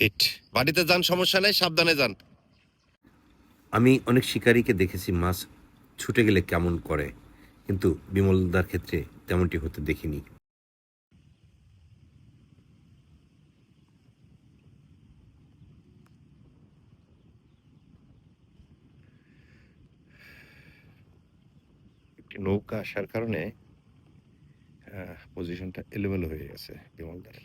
Hit. বাড়িতে যান সমস্যা নেই সাবধানে যান। আমি অনেক শিকারীকে দেখেছি মাছ ছুটে গেলে কেমন করে কিন্তু বিমলদার ক্ষেত্রে তেমনটি হতে দেখিনি। নৌকা আসার কারণে পজিশনটা এলোমেলো হয়ে গেছে বিমলদার।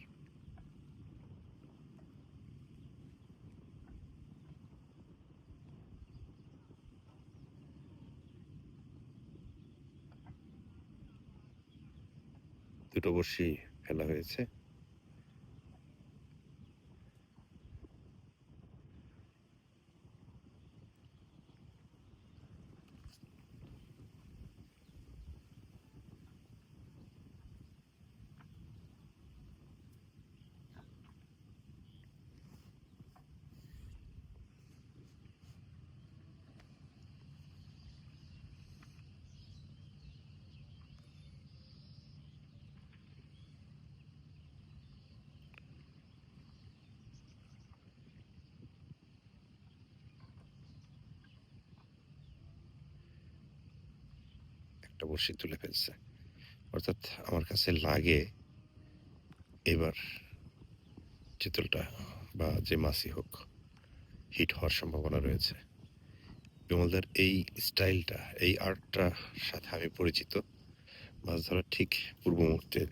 দুটো বর্ষি ফেলা হয়েছে। একটা বর্ষি তুলে ফেলছে। অর্থাৎ আমার কাছে লাগে এবার চিতলটা বা যে মাছই হোক, হিট হওয়ার সম্ভাবনা রয়েছে। বিমলদার এই স্টাইলটা, এই আর্টটার সাথে আমি পরিচিত। মাছ ধরার ঠিক পূর্ব মুহূর্তে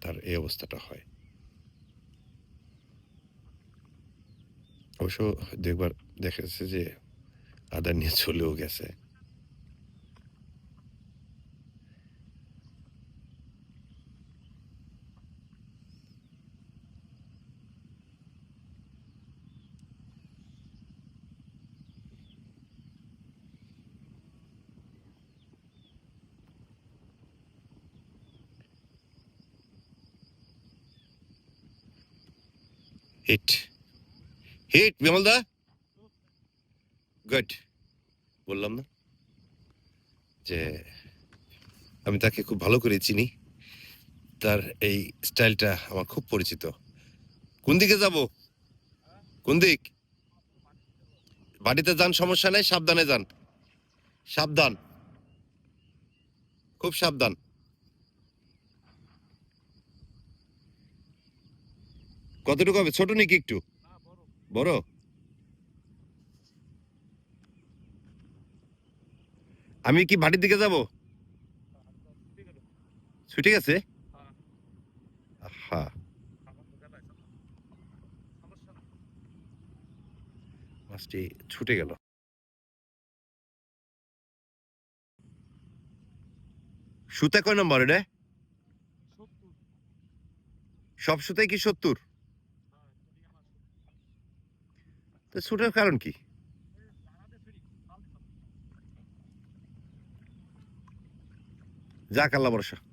তার এই অবস্থাটা হয়। অবশ্য দু একবার দেখা যাচ্ছে যে আদার নিয়ে চলেও গেছে। হিট হিট বিমলদা গুড বললাম না যে আমি তাকে খুব ভালো করে চিনি। তার এই স্টাইলটা আমার খুব পরিচিত। কোন দিকে যাব? কোন দিক? বাড়িতে যান, সমস্যা নেই, সাবধানে যান। সাবধান। খুব সাবধান। কতটুকু হবে? ছোট নাকি একটু? বড়? আমি কি বাড়ির দিকে যাব? ছুটে গেছে? হ্যাঁ মাছটি ছুটে গেল। সুতা কয় নম্বর রে সব সুতাই কি সত্তর? তো ছুটের কারণ কি? যাক আল্লাহ ভরসা।